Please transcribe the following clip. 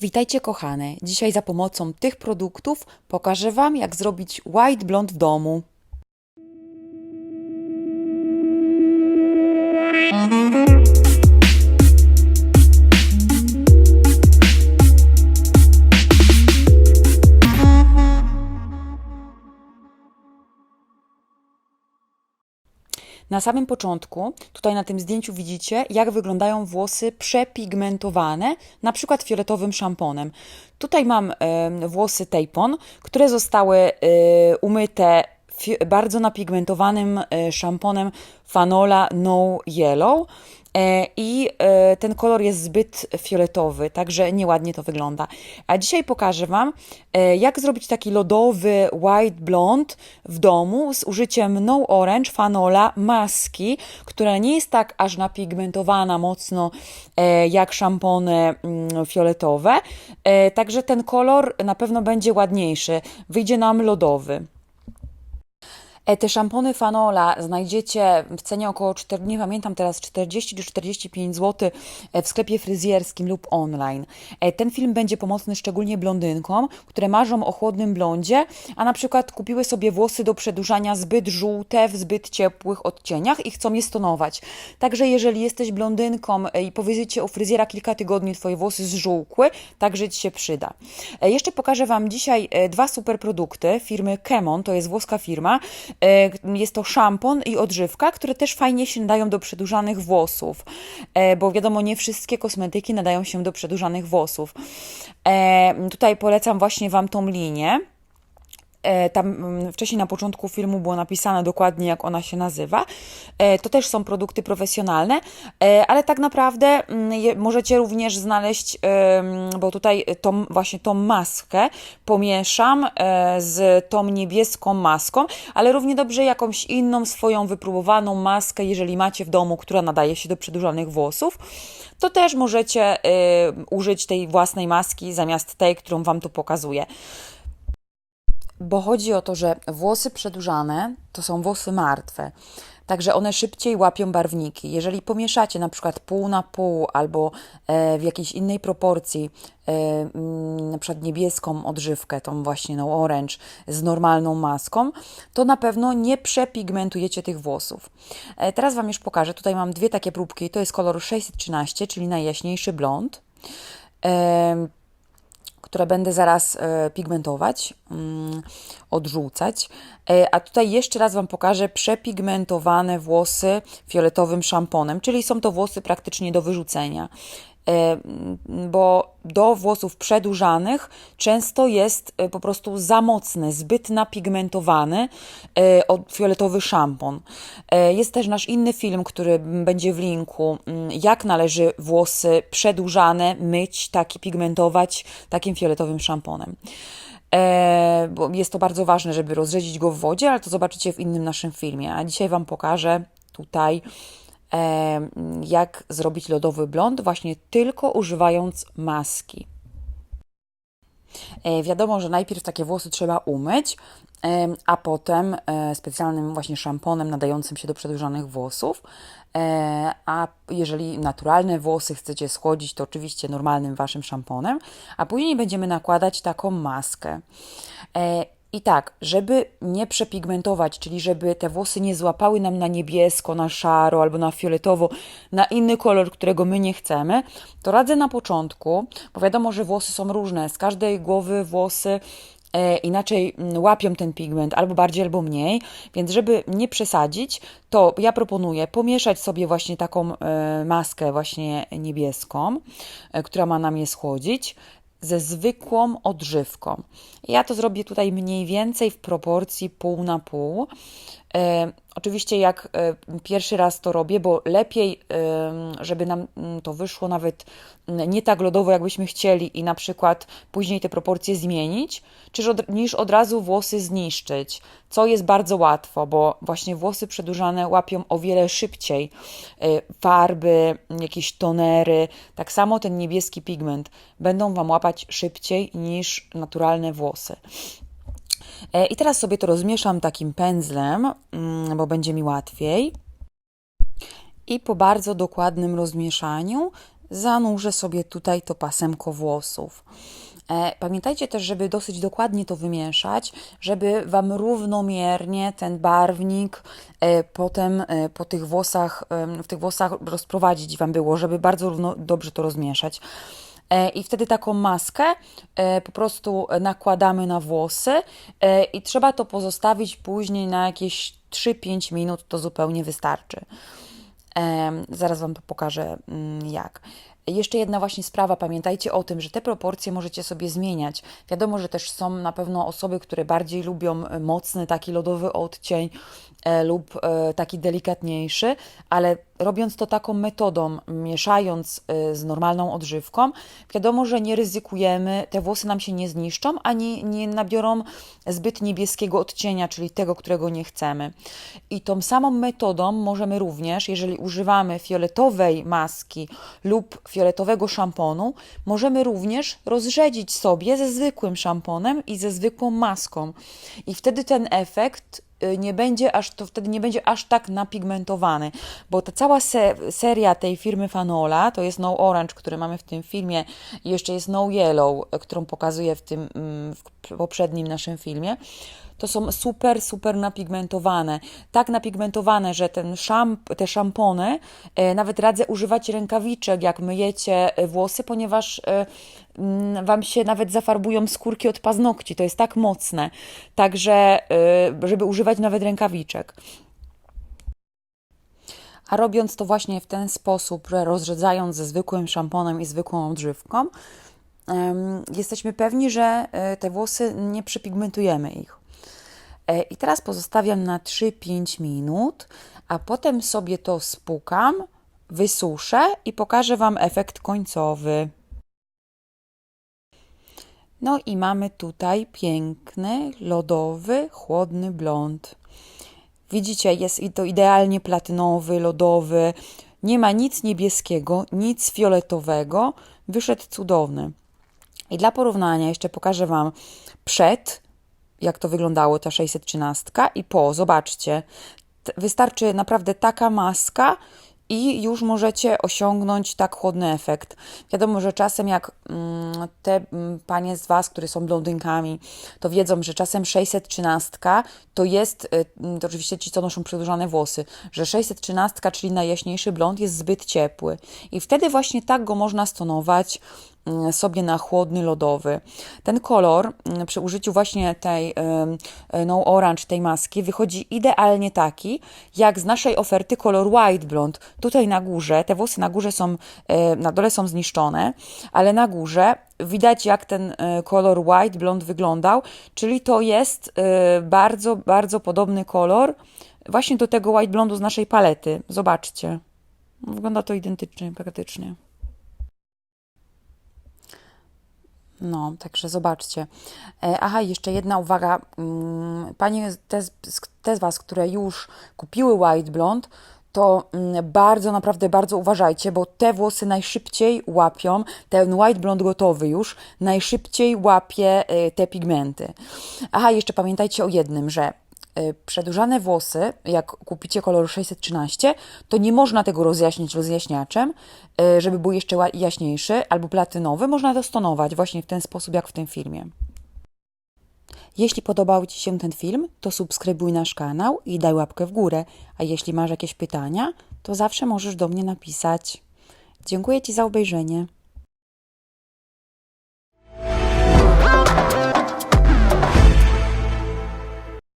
Witajcie kochane. Dzisiaj za pomocą tych produktów pokażę Wam, jak zrobić white blond w domu. Na samym początku, tutaj na tym zdjęciu widzicie, jak wyglądają włosy przepigmentowane, na przykład fioletowym szamponem. Tutaj mam włosy Tejpon, które zostały e, umyte bardzo napigmentowanym e, szamponem Fanola No Yellow. E, I e, ten kolor jest zbyt fioletowy, także nieładnie to wygląda. A dzisiaj pokażę Wam, jak zrobić taki lodowy white blond w domu z użyciem No Orange Fanola maski, która nie jest tak aż napigmentowana mocno jak szampony mm, fioletowe. Także ten kolor na pewno będzie ładniejszy. Wyjdzie nam lodowy. E, Te szampony Fanola znajdziecie w cenie około 4, nie pamiętam teraz, 40 czy 45 zł w sklepie fryzjerskim lub online. E, Ten film będzie pomocny szczególnie blondynkom, które marzą o chłodnym blondzie, a na przykład kupiły sobie włosy do przedłużania zbyt żółte, w zbyt ciepłych odcieniach i chcą je stonować. Także jeżeli jesteś blondynką e, i powiedziecie u fryzjera kilka tygodni, twoje włosy zżółkły, także ci się przyda. E, Jeszcze pokażę Wam dzisiaj e, dwa super produkty firmy Kemon, to jest włoska firma. E, Jest to szampon i odżywka, które też fajnie się nadają do przedłużanych włosów, e, bo wiadomo, nie wszystkie kosmetyki nadają się do przedłużanych włosów. E, Tutaj polecam właśnie Wam tą linię. E, Tam mm, wcześniej na początku filmu było napisane dokładnie, jak ona się nazywa. E, To też są produkty profesjonalne, e, ale tak naprawdę mm, możecie również znaleźć, bo tutaj tą, właśnie tą maskę pomieszam z tą niebieską maską, ale równie dobrze jakąś inną swoją wypróbowaną maskę, jeżeli macie w domu, która nadaje się do przedłużanych włosów, to też możecie użyć tej własnej maski zamiast tej, którą Wam tu pokazuję. Bo chodzi o to, że włosy przedłużane to są włosy martwe. Także one szybciej łapią barwniki. Jeżeli pomieszacie na przykład pół na pół albo e, w jakiejś innej proporcji, e, mm, na przykład niebieską odżywkę, tą właśnie no orange, z normalną maską, to na pewno nie przepigmentujecie tych włosów. E, teraz Wam już pokażę. Tutaj mam dwie takie próbki. To jest kolor 613, czyli najjaśniejszy blond. Które będę zaraz e, pigmentować, mm, odrzucać. E, a tutaj jeszcze raz Wam pokażę przepigmentowane włosy fioletowym szamponem, czyli są to włosy praktycznie do wyrzucenia. Mm, Bo do włosów przedłużanych często jest e, po prostu za mocny, zbyt napigmentowany e, fioletowy szampon. E, Jest też nasz inny film, który będzie w linku, m, jak należy włosy przedłużane myć, tak i pigmentować takim fioletowym szamponem. Bo jest to bardzo ważne, żeby rozrzedzić go w wodzie, ale to zobaczycie w innym naszym filmie. A dzisiaj Wam pokażę tutaj, jak zrobić lodowy blond, właśnie tylko używając maski. E, Wiadomo, że najpierw takie włosy trzeba umyć, em, a potem e, specjalnym właśnie szamponem nadającym się do przedłużanych włosów. E, A jeżeli naturalne włosy chcecie schłodzić, to oczywiście normalnym waszym szamponem, a później będziemy nakładać taką maskę. I tak, żeby nie przepigmentować, czyli żeby te włosy nie złapały nam na niebiesko, na szaro albo na fioletowo, na inny kolor, którego my nie chcemy, to radzę na początku, bo wiadomo, że włosy są różne, z każdej głowy włosy e, inaczej mm, łapią ten pigment, albo bardziej, albo mniej, więc żeby nie przesadzić, to ja proponuję pomieszać sobie właśnie taką e, maskę właśnie niebieską, e, która ma nam je schłodzić, ze zwykłą odżywką. Ja to zrobię tutaj mniej więcej w proporcji pół na pół. E, oczywiście, jak e, pierwszy raz to robię, bo lepiej, e, żeby nam mm, to wyszło nawet mm, nie tak lodowo, jakbyśmy chcieli, i na przykład później te proporcje zmienić, niż od razu włosy zniszczyć, co jest bardzo łatwo, bo właśnie włosy przedłużane łapią o wiele szybciej farby, jakieś tonery, tak samo ten niebieski pigment będą Wam łapać szybciej niż naturalne włosy. E, I teraz sobie to rozmieszam takim pędzlem, mm, bo będzie mi łatwiej. I po bardzo dokładnym rozmieszaniu zanurzę sobie tutaj to pasemko włosów. E, Pamiętajcie też, żeby dosyć dokładnie to wymieszać, żeby Wam równomiernie ten barwnik e, potem po tych włosach, w tych włosach rozprowadzić Wam było, żeby bardzo równo, dobrze to rozmieszać. E, I wtedy taką maskę e, po prostu nakładamy na włosy e, i trzeba to pozostawić później na jakieś 3-5 minut, to zupełnie wystarczy. Zaraz Wam to pokażę, mm, jak. Jeszcze jedna właśnie sprawa, pamiętajcie o tym, że te proporcje możecie sobie zmieniać. Wiadomo, że też są na pewno osoby, które bardziej lubią mocny, taki lodowy odcień lub e, taki delikatniejszy, ale robiąc to taką metodą, mieszając e, z normalną odżywką, wiadomo, że nie ryzykujemy, te włosy nam się nie zniszczą, ani nie nabiorą zbyt niebieskiego odcienia, czyli tego, którego nie chcemy. I tą samą metodą możemy również, jeżeli używamy fioletowej maski lub fioletowego szamponu, możemy również rozrzedzić sobie ze zwykłym szamponem i ze zwykłą maską. I wtedy ten efekt nie będzie aż, to wtedy nie będzie aż tak napigmentowany, bo ta cała se seria tej firmy Fanola, to jest No Orange, który mamy w tym filmie i jeszcze jest No Yellow, y, którą pokazuję w tym mm, w poprzednim naszym filmie, to są super, super napigmentowane. Tak napigmentowane, że ten szamp, te szampony, e, nawet radzę używać rękawiczek, jak myjecie e, włosy, ponieważ e, mm, Wam się nawet zafarbują skórki od paznokci. To jest tak mocne. Także, e, żeby używać nawet rękawiczek. A robiąc to właśnie w ten sposób, rozrzedzając ze zwykłym szamponem i zwykłą odżywką, jesteśmy pewni, że e, te włosy nie przepigmentujemy ich. E, I teraz pozostawiam na 3-5 minut, a potem sobie to spłukam, wysuszę i pokażę Wam efekt końcowy. No i mamy tutaj piękny, lodowy, chłodny blond. Widzicie, jest to idealnie platynowy, lodowy. Nie ma nic niebieskiego, nic fioletowego. Wyszedł cudowny. I dla porównania jeszcze pokażę Wam przed, jak to wyglądało ta 613 i po. Zobaczcie. Wystarczy naprawdę taka maska i już możecie osiągnąć tak chłodny efekt. Wiadomo, że czasem jak mm, te mm, panie z Was, które są blondynkami, to wiedzą, że czasem 613 to jest, y, mm, to oczywiście ci, co noszą przedłużane włosy, że 613, czyli najjaśniejszy blond, jest zbyt ciepły. I wtedy właśnie tak go można stonować sobie na chłodny lodowy. Ten kolor mm, przy użyciu właśnie tej em, No Orange, tej maski, wychodzi idealnie taki, jak z naszej oferty kolor White Blond. Tutaj na górze, te włosy na górze są, e, na dole są zniszczone, ale na górze widać jak ten e, kolor White Blond wyglądał, czyli to jest e, bardzo, bardzo podobny kolor właśnie do tego White Blondu z naszej palety. Zobaczcie. Wygląda to identycznie praktycznie. No, także zobaczcie. E, Aha, jeszcze jedna uwaga. Mm, Panie, te, z- te z Was, które już kupiły White Blond, to mm, bardzo, naprawdę bardzo uważajcie, bo te włosy najszybciej łapią, ten White Blond gotowy już, najszybciej łapie e, te pigmenty. Aha, jeszcze pamiętajcie o jednym, że przedłużane włosy, jak kupicie kolor 613, to nie można tego rozjaśnić rozjaśniaczem, e, żeby był jeszcze jaśniejszy albo platynowy. Można to stonować właśnie w ten sposób, jak w tym filmie. Jeśli podobał Ci się ten film, to subskrybuj nasz kanał i daj łapkę w górę. A jeśli masz jakieś pytania, to zawsze możesz do mnie napisać. Dziękuję Ci za obejrzenie.